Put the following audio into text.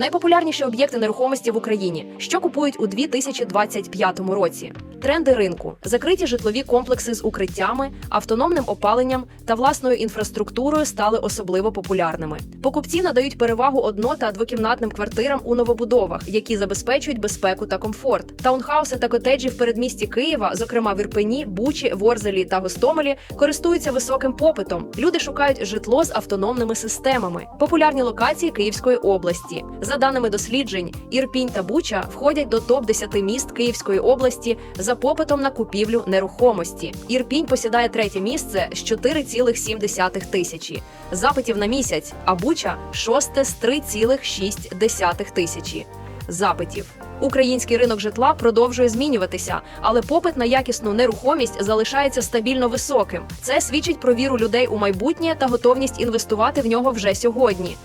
Найпопулярніші об'єкти нерухомості в Україні, що купують у 2025 році. Тренди ринку: закриті житлові комплекси з укриттями, автономним опаленням та власною інфраструктурою стали особливо популярними. Покупці надають перевагу одно- та двокімнатним квартирам у новобудовах, які забезпечують безпеку та комфорт. Таунхауси та котеджі в передмісті Києва, зокрема в Ірпені, Бучі, Ворзелі та Гостомелі, користуються високим попитом. Люди шукають житло з автономними системами. Популярні локації Київської області. За даними досліджень, Ірпінь та Буча входять до топ 10 міст Київської області за попитом на купівлю нерухомості. Ірпінь посідає третє місце з 4,7 тисячі запитів на місяць, а Буча шосте з 3,6 тисячі запитів. Український ринок житла продовжує змінюватися, але попит на якісну нерухомість залишається стабільно високим. Це свідчить про віру людей у майбутнє та готовність інвестувати в нього вже сьогодні.